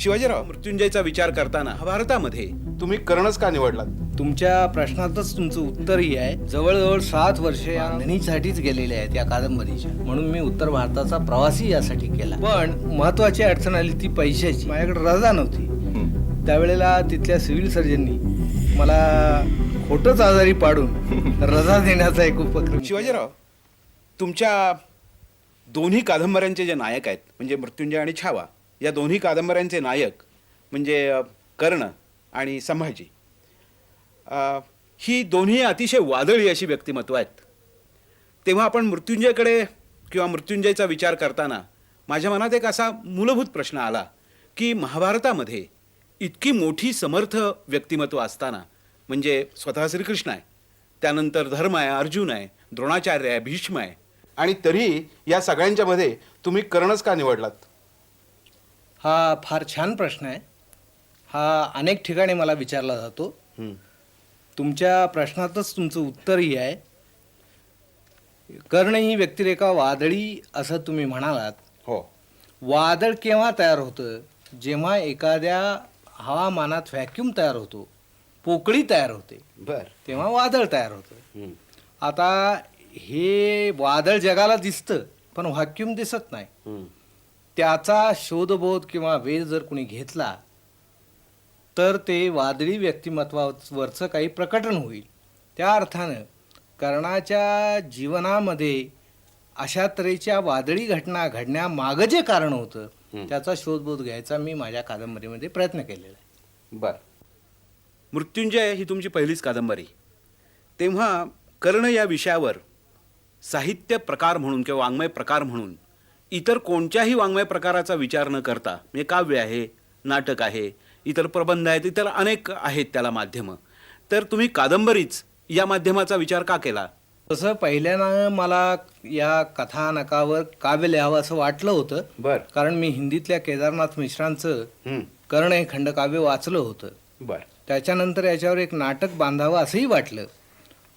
शिवाजीराव मृत्युंजयचा विचार करताना भारतामध्ये तुम्ही कर्णच का निवडलात? तुमच्या प्रश्नातच तुमचं उत्तरही आहे. जवळजवळ सात वर्षे या गेलेले आहेत या कादंबरीच्या. म्हणून मी उत्तर भारताचा प्रवासही यासाठी केला. पण महत्वाची अडचण आली ती पैशाची. माझ्याकडे रजा नव्हती. त्यावेळेला तिथल्या सिव्हिल सर्जननी मला खोटच आजारी पाडून रजा देण्याचा एक उपक्रम शिवाजीराव तुमच्या दोन्ही कादंबऱ्यांचे जे नायक आहेत म्हणजे मृत्युंजय आणि छावा या दोन्ही कादंबऱ्यांचे नायक म्हणजे कर्ण आणि संभाजी. ही दोन्ही अतिशय वादळी अशी व्यक्तिमत्व आहेत. तेव्हा आपण मृत्युंजयकडे किंवा मृत्युंजयचा विचार करताना माझ्या मनात एक असा मूलभूत प्रश्न आला की महाभारतामध्ये इतकी मोठी समर्थ व्यक्तिमत्व असताना म्हणजे स्वतः श्रीकृष्ण आहे त्यानंतर धर्म आहे अर्जुन आहे द्रोणाचार्य आहे भीष्म आहे आणि तरी या सगळ्यांच्यामध्ये तुम्ही कर्णच का निवडलात? हा फार छान प्रश्न आहे. हा अनेक ठिकाणी मला विचारला जातो. तुमच्या प्रश्नातच तुमचं उत्तरही आहे. कर्ण ही व्यक्तिरेखा वादळी असं तुम्ही म्हणालात. हो. वादळ केव्हा तयार होतं? जेव्हा एखाद्या हवामानात व्हॅक्यूम तयार होतो. पोकळी तयार होते. बर. तेव्हा वादळ तयार होतं. आता हे वादळ जगाला दिसतं पण व्हॅक्यूम दिसत नाही. त्याचा शोधबोध किंवा वेध जर कुणी घेतला तर ते वादळी व्यक्तिमत्वावरचं काही प्रकटन होईल. त्या अर्थानं कर्णाच्या जीवनामध्ये अशा तऱ्हेच्या वादळी घटना घडण्यामागं जे कारण होतं त्याचा शोधबोध घ्यायचा मी माझ्या कादंबरीमध्ये प्रयत्न केलेला आहे. बर. मृत्युंजय ही तुमची पहिलीच कादंबरी. तेव्हा कर्ण या विषयावर साहित्य प्रकार म्हणून किंवा वाङ्मय प्रकार म्हणून इतर कोणत्याही वाङ्मय प्रकाराचा विचार न करता म्हणजे काव्य आहे नाटक आहे इतर प्रबंध आहेत इतर अनेक आहेत त्याला माध्यमं. तर तुम्ही कादंबरीच या माध्यमाचा विचार का केला? तसं पहिल्यानं मला या कथानकावर काव्य लिहावं असं वाटलं होतं. बर. कारण मी हिंदीतल्या केदारनाथ मिश्रांचं कर्ण हे खंडकाव्य वाचलं होतं. बर. त्याच्यानंतर याच्यावर एक नाटक बांधावं असंही वाटलं.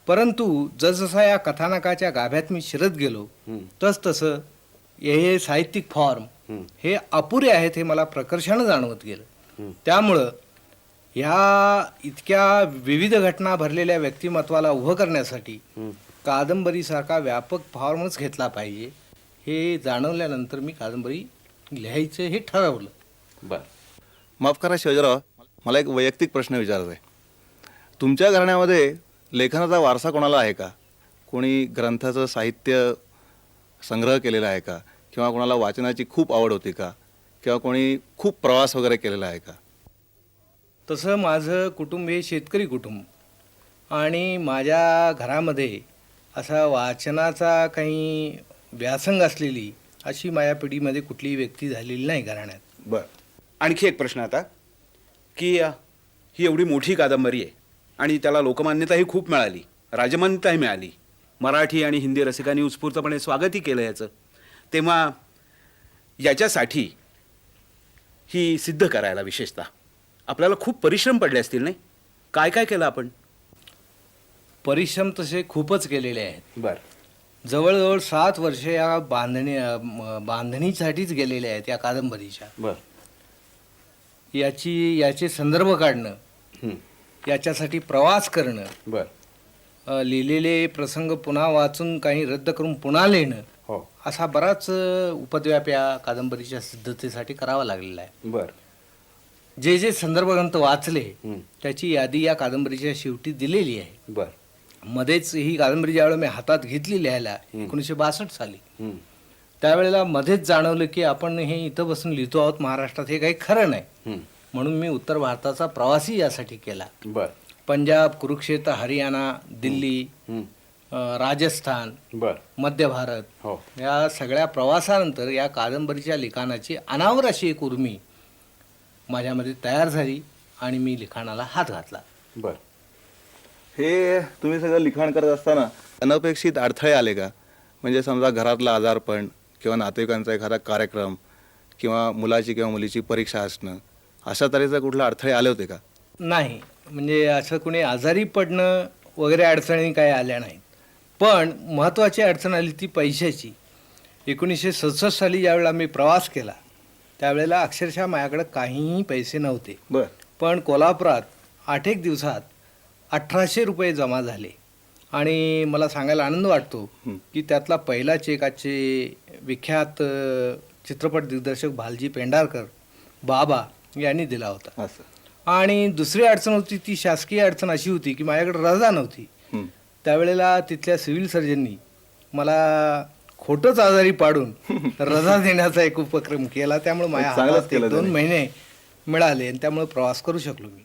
परंतु जसजसा या कथानकाच्या गाभ्यात मी शिरत गेलो तस तसं हे साहित्यिक फॉर्म हे अपुरे आहेत हे मला प्रकर्षानं जाणवत गेलं. त्यामुळं ह्या इतक्या विविध घटना भरलेल्या व्यक्तिमत्वाला उभं करण्यासाठी कादंबरीसारखा व्यापक फॉर्मच घेतला पाहिजे. हे जाणवल्यानंतर मी कादंबरी लिहायचं हे ठरवलं. बर. माफ करा शिवजराव मला एक वैयक्तिक प्रश्न विचारायचा आहे. तुमच्या घराण्यामध्ये लेखनाचा वारसा कोणाला आहे का? कोणी ग्रंथाचं साहित्य संग्रह केलेला आहे का? किंवा कोणाला वाचनाची खूप आवड होती का? किंवा कोणी खूप प्रवास वगैरे केलेला आहे का? तसं माझं कुटुंब हे शेतकरी कुटुंब. आणि माझ्या घरामध्ये असा वाचनाचा काही व्यासंग असलेली अशी माझ्या पिढीमध्ये कुठलीही व्यक्ती झालेली नाही घराण्यात. बर. आणखी एक प्रश्न आता की अ, ही एवढी मोठी कादंबरी आहे आणि त्याला लोकमान्यताही खूप मिळाली राजमान्यताही मिळाली. मराठी आणि हिंदी रसिकांनी उत्स्फूर्तपणे स्वागतही केलं याचं. तेव्हा याच्यासाठी ही सिद्ध करायला विशेषतः आपल्याला खूप परिश्रम पडले असतील नाही? काय काय केलं आपण? परिश्रम तसे खूपच केलेले आहेत. बरं. जवळजवळ सात वर्षे या बांधणी अ, बांधणीसाठीच गेलेले आहेत या कादंबरीच्या. बरं. याची याचे संदर्भ काढणं याच्यासाठी प्रवास करणं बरं. अ, लिहिलेले प्रसंग पुन्हा वाचून काही रद्द करून पुन्हा लिहिणं हो. असा बराच उपद्व्याप या कादंबरीच्या सिद्धतेसाठी करावा लागलेला आहे. बरं. जे जे संदर्भ ग्रंथ वाचले. त्याची यादी या कादंबरीच्या शेवटी दिलेली आहे. बरं. मध्येच ही कादंबरी ज्यावेळेला मी हातात घेतली लिहायला एकोणीसशे बासष्ट साली. त्यावेळेला मध्येच जाणवलं की आपण हे इथं बसून लिहितो आहोत महाराष्ट्रात हे काही खरं नाही. म्हणून मी उत्तर भारताचा प्रवासही यासाठी केला. बरं. पंजाब कुरुक्षेत्र हरियाणा दिल्ली राजस्थान बरं. मध्य भारत हो. या सगळ्या प्रवासानंतर या कादंबरीच्या लिखाणाची अनावर अशी एक उर्मी माझ्यामध्ये तयार झाली आणि मी लिखाणाला हात घातला. बरं. हे तुम्ही सगळं लिखाण करत असताना अनपेक्षित अडथळे आले का? म्हणजे समजा घरातलं आजारपण किंवा नातेवाईकांचा एखादा कार्यक्रम किंवा मुलाची किंवा मुलीची परीक्षा असणं अशा तऱ्हेचे कुठले अडथळे आले होते का? नाही. म्हणजे असं कुणी आजारी पडणं वगैरे अडचणी काही आल्या नाहीत. पण महत्त्वाची अडचण आली ती पैशाची. एकोणीसशे सदुसष्ट साली ज्यावेळेला मी प्रवास केला त्यावेळेला अक्षरशः माझ्याकडे काहीही पैसे नव्हते. बर. पण कोल्हापुरात आठ एक दिवसात अठराशे रुपये जमा झाले. आणि मला सांगायला आनंद वाटतो. की त्यातला पहिला चेक आजचे विख्यात चित्रपट दिग्दर्शक भालजी पेंढारकर बाबा यांनी दिला होता. आणि दुसरी अडचण होती ती शासकीय अडचण अशी होती की माझ्याकडे रजा नव्हती. त्यावेळेला तिथल्या सिव्हिल सर्जननी मला खोटंच आजारी पाडून रजा देण्याचा एक उपक्रम केला त्यामुळे माझ्या हातात दोन. महिने मिळाले आणि त्यामुळे प्रवास करू शकलो मी